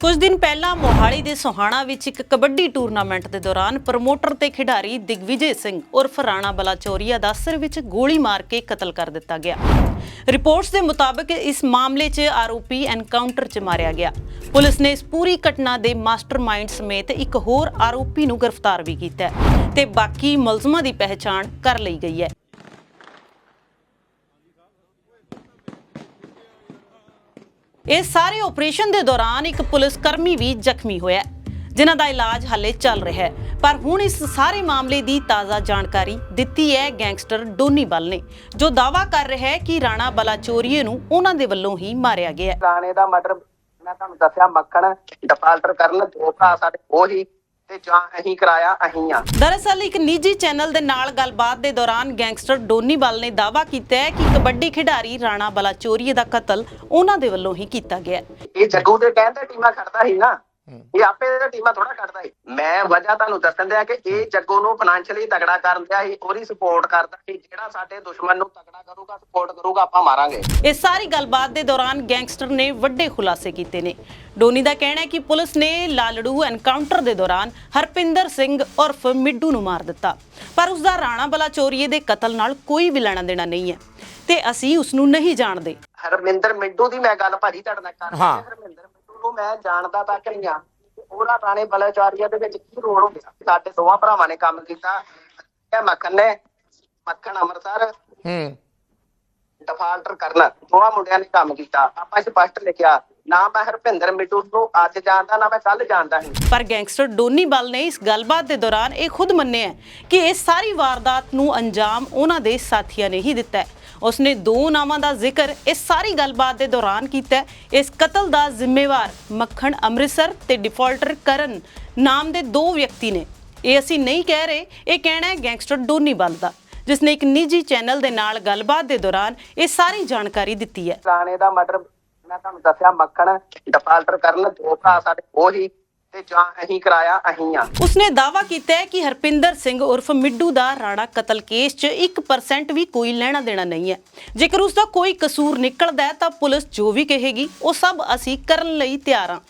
ਕੁਝ ਦਿਨ ਪਹਿਲਾਂ ਮੋਹਾਲੀ ਦੇ ਸੋਹਾਣਾ ਵਿੱਚ ਇੱਕ ਕਬੱਡੀ ਟੂਰਨਾਮੈਂਟ ਦੇ ਦੌਰਾਨ ਪ੍ਰਮੋਟਰ ਤੇ ਖਿਡਾਰੀ ਦਿਗਵਿਜੇ ਸਿੰਘ ਉਰਫ ਰਾਣਾ ਬਲਾਚੌਰੀਆ ਦਾ ਸਿਰ ਵਿੱਚ ਗੋਲੀ ਮਾਰ ਕੇ ਕਤਲ ਕਰ ਦਿੱਤਾ ਗਿਆ। ਰਿਪੋਰਟਸ ਦੇ ਮੁਤਾਬਕ ਇਸ ਮਾਮਲੇ 'ਚ ਆਰੋਪੀ ਐਨਕਾਊਂਟਰ 'ਚ ਮਾਰਿਆ ਗਿਆ। ਪੁਲਿਸ ਨੇ ਇਸ ਪੂਰੀ ਘਟਨਾ ਦੇ ਮਾਸਟਰਮਾਈਂਡ ਸਮੇਤ ਇੱਕ ਹੋਰ ਆਰੋਪੀ ਨੂੰ ਗ੍ਰਿਫਤਾਰ ਵੀ ਕੀਤਾ ਹੈ ਤੇ ਬਾਕੀ ਮੁਲਜ਼ਮਾਂ ਦੀ ਪਹਿਚਾਣ ਕਰ ਲਈ ਗਈ ਹੈ। ਇਸ ਸਾਰੇ ਆਪਰੇਸ਼ਨ ਦੇ ਦੌਰਾਨ ਇੱਕ ਪੁਲਿਸ ਕਰਮੀ ਵੀ ਜ਼ਖਮੀ ਹੋਇਆ ਜਿਨ੍ਹਾਂ ਦਾ ਇਲਾਜ ਹਾਲੇ ਚੱਲ ਰਿਹਾ ਹੈ। ਪਰ ਹੁਣ ਇਸ ਸਾਰੇ ਮਾਮਲੇ ਦੀ ਤਾਜ਼ਾ ਜਾਣਕਾਰੀ ਦਿੱਤੀ ਹੈ ਗੈਂਗਸਟਰ ਡੋਨੀ ਬਲ ਨੇ, ਜੋ ਦਾਵਾ ਕਰ ਰਿਹਾ ਹੈ ਕਿ ਰਾਣਾ ਬਲਾਚੋਰੀਏ ਨੂੰ ਉਹਨਾਂ ਦੇ ਵੱਲੋਂ ਹੀ ਮਾਰਿਆ ਗਿਆ ਹੈ। ਰਾਣੇ ਦਾ ਮਰਡਰ ਮੈਂ ਤੁਹਾਨੂੰ ਦੱਸਿਆ, ਮੱਖਣ ਡਿਫਾਲਟਰ ਕਰਨ, ਦੋ ਭਰਾ ਸਾਡੇ, ਉਹ ਹੀ ਤੇ ਜਾਂ ਅਹੀਂ ਕਰਾਇਆ ਅਹੀਂ ਆ। ਦਰਅਸਲ ਇੱਕ ਨਿੱਜੀ ਚੈਨਲ ਦੇ ਨਾਲ ਗੱਲਬਾਤ ਦੇ ਦੌਰਾਨ ਗੈਂਗਸਟਰ ਡੋਨੀ ਬਲ ਨੇ ਦਾਵਾ ਕੀਤਾ ਹੈ ਕਿ ਕਬੱਡੀ ਖਿਡਾਰੀ ਰਾਣਾ ਬਲਾਚੋਰੀਏ ਦਾ ਕਤਲ ਉਹਨਾਂ ਦੇ ਵੱਲੋਂ ਹੀ ਕੀਤਾ ਗਿਆ ਹੈ। ਇਹ ਜੱਗੂ ਦੇ ਕਹਿੰਦੇ ਟੀਮਾਂ ਖੜਦਾ ਸੀ ਨਾ। ਇਹ ਆਪੇ ਦੇ ਟੀਮਾਂ ਥੋੜਾ ਕੱਢਦਾ ਸੀ ਮੈਂ ਵਜ੍ਹਾ ਤੁਹਾਨੂੰ ਦੱਸਣ ਦਿਆ ਕਿ ਇਹ ਜੱਗੂ ਨੂੰ ਫਾਈਨੈਂਸ਼ੀਅਲੀ ਤਗੜਾ ਕਰਨ ਦਿਆ ਸੀ ਉਹਦੀ ਸਪੋਰਟ ਕਰਦਾ ਸੀ। ਜਿਹੜਾ ਸਾਡੇ ਦੁਸ਼ਮਣ ਨੂੰ ਤਗੜਾ ਕਰੂਗਾ ਸਪੋਰਟ ਕਰੂਗਾ ਆਪਾਂ ਮਾਰਾਂਗੇ। ਇਸ ਸਾਰੀ ਗੱਲਬਾਤ ਦੇ ਦੌਰਾਨ ਗੈਂਗਸਟਰ ਨੇ ਵੱਡੇ ਖੁਲਾਸੇ ਕੀਤੇ ਨੇ। ਡੋਨੀ ਦਾ ਕਹਿਣਾ ਹੈ ਕਿ ਪੁਲਿਸ ਨੇ ਲਾਲੜੂ ਐਨਕਾਊਂਟਰ ਦੇ ਦੌਰਾਨ ਹਰਪਿੰਦਰ ਸਿੰਘ ਉਰਫ ਮਿੱਡੂ ਨੂੰ ਮਾਰ ਦਿੱਤਾ। ਪਰ ਉਸ ਦਾ ਰਾਣਾ ਬਲਾਚੋਰੀਏ ਦੇ ਕਤਲ ਨਾਲ ਕੋਈ ਵੀ ਲੈਣਾ ਦੇਣਾ ਨਹੀਂ ਹੈ। ਤੇ ਅਸੀਂ ਉਸ ਨੂੰ ਨਹੀਂ ਜਾਣਦੇ। ਹਰਮਿੰਦਰ ਮਿੰਟੂ ਦੀ ਮੈਂ ਗੱਲ ਭਾਜੀ ਤੁਹਾਡੇ ਨਾਲ ਕਰ ਹਾਂ। ਹਰਮਿੰਦਰ ਨੂੰ ਮੈਂ ਜਾਣਦਾ ਤੱਕ ਨਹੀਂ ਆ ਕਿ ਉਹਦਾ ਰਾਣੇ ਬਲਾਚਾਰੀਆ ਦੇ ਵਿੱਚ ਕੀ ਰੋਲ ਹੁੰਦਾ ਸਾਡੇ ਦੋਵਾਂ ਭਰਾਵਾਂ ਨੇ ਕੰਮ ਕੀਤਾ ਇਹ ਮੱਖਣ ਨੇ ਮੱਖਣ ਅੰਮ੍ਰਿਤਸਰ ਹੂੰ। ਡਿਫਾਲਟਰ ਕਰਨਾ ਦੋਵਾਂ ਮੁੰਡਿਆਂ ਨੇ ਕੰਮ ਕੀਤਾ। ਆਪਾਂ ਸਪਸ਼ਟ ਲਿਖਿਆ ਨਾ ਮੈਂ ਹਰਪਿੰਦਰ ਮਿੰਟੂ ਨੂੰ ਅੱਜ ਜਾਣਦਾ ਨਾ ਮੈਂ ਕੱਲ ਜਾਣਦਾ ਸੀ। ਪਰ ਗੈਂਗਸਟਰ ਡੋਨੀ ਬਲ ਨੇ ਇਸ ਗੱਲਬਾਤ ਦੇ ਦੌਰਾਨ ਇਹ ਖੁਦ ਮੰਨਿਆ ਕਿ ਇਸ ਸਾਰੀ ਵਾਰਦਾਤ ਨੂੰ ਅੰਜਾਮ ਉਹਨਾਂ ਦੇ ਸਾਥੀਆਂ ਨੇ ਹੀ ਦਿੱਤਾ ਹੈ। ਉਸਨੇ ਦੋ ਨਾਵਾਂ ਦਾ ਜ਼ਿਕਰ ਇਸ ਸਾਰੀ ਗੱਲਬਾਤ ਦੇ ਦੌਰਾਨ ਕੀਤਾ ਇਸ ਕਤਲ ਦਾ ਜ਼ਿੰਮੇਵਾਰ ਮੱਖਣ ਅੰਮ੍ਰਿਤਸਰ ਤੇ ਡਿਫਾਲਟਰ ਕਰਨ ਨਾਮ ਦੇ ਦੋ ਵਿਅਕਤੀ ਨੇ। ਇਹ ਅਸੀਂ ਨਹੀਂ ਕਹਿ ਰਹੇ ਇਹ ਕਹਿਣਾ ਹੈ ਗੈਂਗਸਟਰ ਡੋਨੀ ਬਲ ਦਾ ਜਿਸ ਨੇ ਇੱਕ ਨਿੱਜੀ ਚੈਨਲ ਦੇ ਨਾਲ ਗੱਲਬਾਤ ਦੇ ਦੌਰਾਨ ਇਹ ਸਾਰੀ ਜਾਣਕਾਰੀ ਦਿੱਤੀ ਹੈ। ਰਾਣੇ ਦਾ ਮਰਡਰ ਮੈਂ ਤੁਹਾਨੂੰ ਦੱਸਿਆ ਮੱਖਣ ਡਿਫਾਲਟਰ ਕਰਨ ਦੋ ਭਰਾ ਸਾਡੇ ਉਹ ਹੀ ਤੇ ਜਾਂ ਅਹੀਂ ਕਰਾਇਆ ਅਹੀਂ ਆ। ਉਸਨੇ ਦਾਵਾ ਕੀਤਾ ਹੈ ਕਿ ਹਰਪਿੰਦਰ ਸਿੰਘ ਉਰਫ ਮਿੱਡੂ ਦਾ ਰਾਣਾ ਕਤਲ ਕੇਸ 'ਚ 1% ਵੀ ਕੋਈ ਲੈਣਾ ਦੇਣਾ ਨਹੀਂ ਹੈ। ਜੇਕਰ ਉਸ ਦਾ ਕੋਈ ਕਸੂਰ ਨਿਕਲਦਾ ਹੈ ਤਾਂ ਪੁਲਿਸ ਜੋ ਵੀ ਕਹੇਗੀ ਉਹ ਸਭ ਅਸੀਂ ਕਰਨ ਲਈ ਤਿਆਰ ਹਾਂ।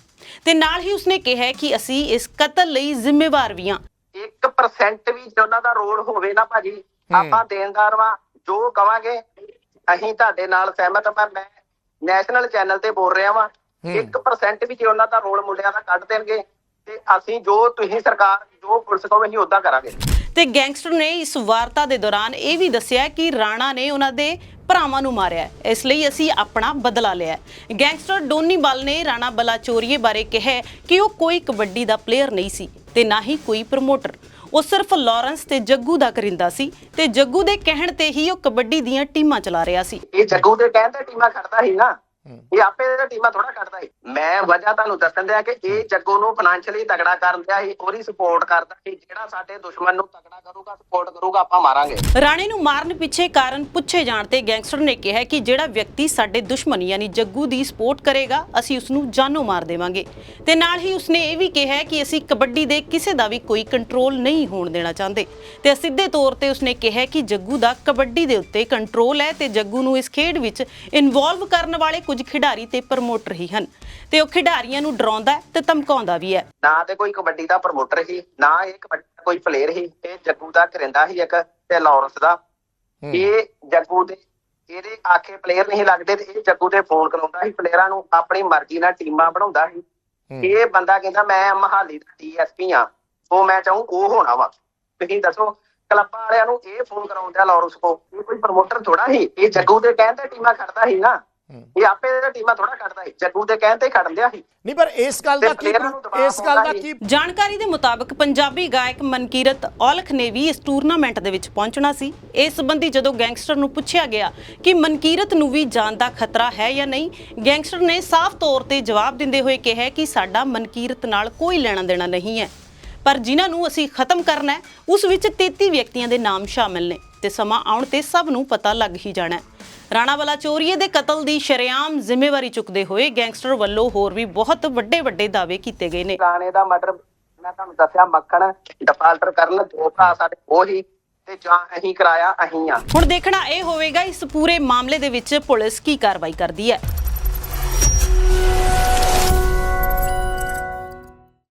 ਤੇ ਨਾਲ ਹੀ ਉਸਨੇ ਕਿਹਾ ਹੈ ਕਿ ਅਸੀਂ ਇਸ ਕਤਲ ਲਈ ਜ਼ਿੰਮੇਵਾਰ ਵੀ ਹਾਂ। 1% ਵੀ ਜੇ ਉਹਨਾਂ ਦਾ ਰੋਲ ਹੋਵੇ ਨਾ ਭਾਜੀ ਆਪਾਂ ਦੇਣਦਾਰ ਵਾਂ ਜੋ ਕਵਾਂਗੇ ਅਸੀਂ ਤੁਹਾਡੇ ਨਾਲ ਸਹਿਮਤ ਮੈਂ ਮੈਂ ਨੈਸ਼ਨਲ ਚੈਨਲ ਤੇ ਬੋਲ ਰਿਹਾ ਵਾਂ 1% ਵੀ ਜੇ ਉਹਨਾਂ ਦਾ ਰੋਲ ਮੁੰਡਿਆਂ ਦਾ ਕੱਢ ਦੇਣਗੇ ਤੇ ਅਸੀਂ ਜੋ ਤੁਸੀਂ ਸਰਕਾਰ ਜੋ ਪੁਲਿਸ ਕਹੋ ਅਸੀਂ ਉਦਾਂ ਕਰਾਂਗੇ ਤੇ ਗੈਂਗਸਟਰ ਨੇ ਇਸ ਵਾਰਤਾ ਦੇ ਦੌਰਾਨ ਇਹ ਵੀ ਦੱਸਿਆ ਕਿ ਰਾਣਾ ਨੇ ਉਹਨਾਂ ਦੇ ਭਰਾਵਾਂ ਨੂੰ ਮਾਰਿਆ। ਇਸ ਲਈ ਅਸੀਂ ਆਪਣਾ ਬਦਲਾ ਲਿਆ। ਗੈਂਗਸਟਰ ਡੋਨੀ ਬਲ ਨੇ ਰਾਣਾ ਬਲਾਚੋਰੀਏ ਬਾਰੇ ਕਿਹਾ ਕਿ ਉਹ ਕੋਈ ਕਬੱਡੀ ਦਾ ਪਲੇਅਰ ਨਹੀਂ ਸੀ ਤੇ ਨਾ ਹੀ ਕੋਈ ਪ੍ਰਮੋਟਰ ਉਹ ਸਿਰਫ ਲਾਰੈਂਸ ਤੇ ਜੱਗੂ ਦਾ ਕਰਿੰਦਾ ਸੀ ਤੇ ਜੱਗੂ ਦੇ ਕਹਿਣ ਤੇ ਹੀ ਉਹ ਕਬੱਡੀ ਦੀਆਂ ਟੀਮਾਂ ਚਲਾ ਰਿਹਾ ਸੀ। ਇਹ ਜੱਗੂ ਦੇ ਕਹਿੰਦੇ ਟੀਮਾਂ ਖੜਦਾ ਸੀ ਨਾ। ਇਹ ਆਪੇ ਦੇ ਟੀਮਾਂ ਥੋੜਾ ਕੱਢਦਾ ਸੀ ਮੈਂ ਵਜ੍ਹਾ ਤੁਹਾਨੂੰ ਦੱਸਣ ਦਿਆ ਕਿ ਇਹ ਜੱਗੂ ਨੂੰ ਫਾਈਨੈਂਸ਼ੀਅਲੀ ਤਗੜਾ ਕਰਨ ਦਿਆ ਸੀ ਉਹਦੀ ਸਪੋਰਟ ਕਰਦਾ ਸੀ ਜਿਹੜਾ ਸਾਡੇ ਦੁਸ਼ਮਣ ਨੂੰ ਤਗੜਾ ਕਰੂਗਾ ਸਪੋਰਟ ਕਰੂਗਾ ਆਪਾਂ ਮਾਰਾਂਗੇ। ਰਾਣੇ ਨੂੰ ਮਾਰਨ ਪਿੱਛੇ ਕਾਰਨ ਪੁੱਛੇ ਜਾਣ ਤੇ ਗੈਂਗਸਟਰ ਨੇ ਕਿਹਾ ਕਿ ਜਿਹੜਾ ਵਿਅਕਤੀ ਸਾਡੇ ਦੁਸ਼ਮਣ ਯਾਨੀ ਜੱਗੂ ਦੀ ਸਪੋਰਟ ਕਰੇਗਾ ਅਸੀਂ ਉਸ ਨੂੰ ਜਾਨੋਂ ਮਾਰ ਦੇਵਾਂਗੇ। ਤੇ ਨਾਲ ਹੀ ਉਸਨੇ ਇਹ ਵੀ ਕਿਹਾ ਕਿ ਅਸੀਂ ਕਬੱਡੀ ਦੇ ਕਿਸੇ ਦਾ ਵੀ ਕੋਈ ਕੰਟਰੋਲ ਨਹੀਂ ਹੋਣ ਦੇਣਾ ਚਾਹੁੰਦੇ। ਤੇ ਸਿੱਧੇ ਤੌਰ ਤੇ ਉਸਨੇ ਕਿਹਾ ਕਿ ਜੱਗੂ ਦਾ ਕਬੱਡੀ ਦੇ ਉੱਤੇ ਕੰਟਰੋਲ ਹੈ ਤੇ ਜੱਗੂ ਨੂੰ ਇਸ ਖੇਡ ਵਿੱਚ ਇਨਵੋਲਵ ਕਰਨ ਵਾਲੇ ਕੁਝ ਖਿਡਾਰੀ ਤੇ ਪ੍ਰਮੋਟਰ ਹੀ ਹਨ। ਤੇ ਉਹ ਖਿਡਾਰੀਆਂ ਨੂੰ ਡਰਾਉਂਦਾ ਤੇ ਧਮਕਾਉਂਦਾ ਵੀ ਹੈ। ਨਾ ਤੇ ਕੋਈ ਕਬੱਡੀ ਦਾ ਪ੍ਰਮੋਟਰ ਸੀ ਨਾ ਇਹ ਕਬੱਡੀ ਦਾ ਕੋਈ ਪਲੇਅਰ ਸੀ ਇਹ ਜੱਗੂ ਦਾ ਕਰਿੰਦਾ ਸੀ ਇੱਕ ਤੇ ਲਾਰੈਂਸ ਦਾ। ਇਹ ਜੱਗੂ ਦੇ ਇਹਦੇ ਆਖੇ ਪਲੇਅਰ ਨਹੀਂ ਲੱਗਦੇ ਤੇ ਇਹ ਜੱਗੂ ਤੇ ਫੋਨ ਕਰਾਉਂਦਾ ਸੀ। ਪਲੇਅਰਾਂ ਨੂੰ ਆਪਣੀ ਮਰਜ਼ੀ ਨਾਲ ਟੀਮਾਂ ਬਣਾਉਂਦਾ ਸੀ। ਇਹ ਬੰਦਾ ਕਹਿੰਦਾ ਮੈਂ ਮਹਾਲੀ ਦਾ ਡੀਐਸਪੀ ਆ। ਉਹ ਮੈਂ ਚਾਹੂੰ ਉਹ ਹੋਣਾ ਵਾ। ਤੁਸੀਂ ਦੱਸੋ ਕਲੱਬਾਂ ਵਾਲਿਆਂ ਨੂੰ ਇਹ ਫੋਨ ਕਰਾਉਂਦਾ ਲਾਰੈਂਸ ਕੋ? ਇਹ ਕੋਈ ਪ੍ਰਮੋਟਰ ਥੋੜਾ ਸੀ? ਇਹ ਜੱਗੂ ਦੇ ਕਹਿੰਦੇ ਟੀਮਾਂ ਖੜਦਾ ਸੀ ਨਾ। ਇਹ ਆਪੇ ਦੇ ਟੀਮਾਂ ਥੋੜਾ ਖੜਦਾ ਸੀ ਜੱਗੂ ਦੇ ਕਹਿੰਦੇ ਖੜਨ ਦਿਆ ਸੀ। ਨਹੀਂ ਪਰ ਇਸ ਗੱਲ ਦਾ ਤੇ ਕੀ ਇਸ ਗੱਲ ਦਾ ਕੀ ਜਾਣਕਾਰੀ ਦੇ ਮੁਤਾਬਕ ਪੰਜਾਬੀ ਗਾਇਕ ਮਨਕੀਰਤ ਔਲਖ ਨੇ ਵੀ ਇਸ ਟੂਰਨਾਮੈਂਟ ਦੇ ਵਿੱਚ ਪਹੁੰਚਣਾ ਸੀ। ਇਸ ਸੰਬੰਧੀ ਜਦੋਂ ਗੈਂਗਸਟਰ ਨੂੰ ਪੁੱਛਿਆ ਗਿਆ ਕਿ ਮਨਕੀਰਤ ਨੂੰ ਵੀ ਜਾਨ ਦਾ ਖਤਰਾ ਹੈ ਜਾਂ ਨਹੀਂ ਗੈਂਗਸਟਰ ਨੇ ਸਾਫ਼ ਤੌਰ ਤੇ ਜਵਾਬ ਦਿੰਦੇ ਹੋਏ ਕਿਹਾ ਕਿ ਸਾਡਾ ਮਨਕੀਰਤ ਨਾਲ ਕੋਈ ਲੈਣਾ ਦੇਣਾ ਨਹੀਂ ਹੈ। ਪਰ ਜਿਨ੍ਹਾਂ ਨੂੰ ਅਸੀਂ ਖਤਮ ਕਰਨਾ ਹੈ ਉਸ ਵਿੱਚ 33 ਵਿਅਕਤੀਆਂ ਦੇ ਨਾਮ ਸ਼ਾਮਿਲ ਨੇ ਤੇ ਸਮਾਂ ਆਉਣ ਤੇ ਸਭ ਨੂੰ ਪਤਾ ਲੱਗ ਹੀ ਜਾਣਾ ਹੈ। ਰਾਣਾ ਬਲਾਚੋਰੀਏ ਦੇ ਕਤਲ ਦੀ ਸ਼ਰੇਆਮ ਜ਼ਿੰਮੇਵਾਰੀ ਚੁੱਕਦੇ ਹੋਏ ਗੈਂਗਸਟਰ ਵੱਲੋਂ ਹੋਰ ਵੀ ਬਹੁਤ ਵੱਡੇ ਵੱਡੇ ਦਾਅਵੇ ਕੀਤੇ ਗਏ ਨੇ। ਰਾਣੇ ਦਾ ਮਰਡਰ ਮੈਂ ਤੁਹਾਨੂੰ ਦੱਸਿਆ ਮੱਖਣ ਡਿਫਾਲਟਰ ਕਰਨ ਦੋ ਭਰਾ ਸਾਡੇ ਉਹ ਹੀ ਤੇ ਜਾਂ ਅਹੀਂ ਕਰਾਇਆ ਅਹੀਂ ਆ। ਹੁਣ ਦੇਖਣਾ ਇਹ ਹੋਵੇਗਾ ਇਸ ਪੂਰੇ ਮਾਮਲੇ ਦੇ ਵਿੱਚ ਪੁਲਿਸ ਕੀ ਕਾਰਵਾਈ ਕਰਦੀ ਹੈ।